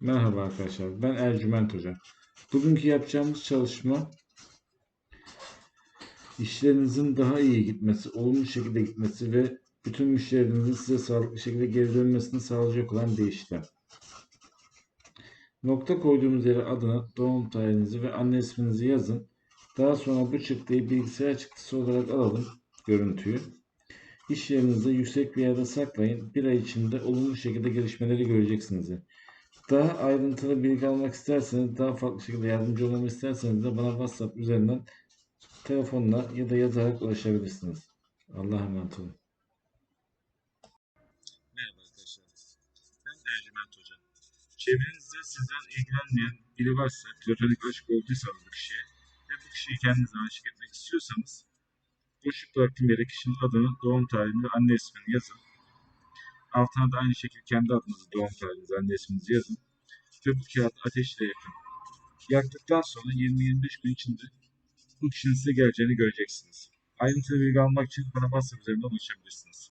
Merhaba arkadaşlar, ben Ercüment Hoca. Bugünkü yapacağımız çalışma işlerinizin daha iyi gitmesi, olumlu şekilde gitmesi ve bütün müşterilerinizin size sağlıklı şekilde geri dönmesini sağlayacak olan bir işlem. Nokta koyduğumuz yere adını, doğum tarihinizi ve anne isminizi yazın. Daha sonra bu çıktıyı bilgisayar çıktısı olarak alalım görüntüyü. İş yerinizde yüksek bir yerde saklayın. Bir ay içinde olumlu şekilde gelişmeleri göreceksiniz. Daha ayrıntılı bilgi almak isterseniz, daha farklı şekilde yardımcı olmamı isterseniz de bana WhatsApp üzerinden telefonla ya da yazarak ulaşabilirsiniz. Allah'a emanet olun. Merhaba arkadaşlar. Ben Ercüment Hoca. Çevrenizde sizden ilgilenmeyen biri varsa, platonik aşk olduysanız bu kişiye ve bu kişiyi kendinize aşık etmek istiyorsanız boşluk bıraktığım yere kişinin adını, doğum tarihini ve anne ismini yazın. Altına da aynı şekilde kendi adınızı, doğum tarihinizi, anne isminizi yazın. Ve bu kağıdı ateşle yakın. Yaktıktan sonra 20-25 gün içinde bu kişinin size geleceğini göreceksiniz. Ayrıntılı bilgi almak için bana WhatsApp üzerinden ulaşabilirsiniz.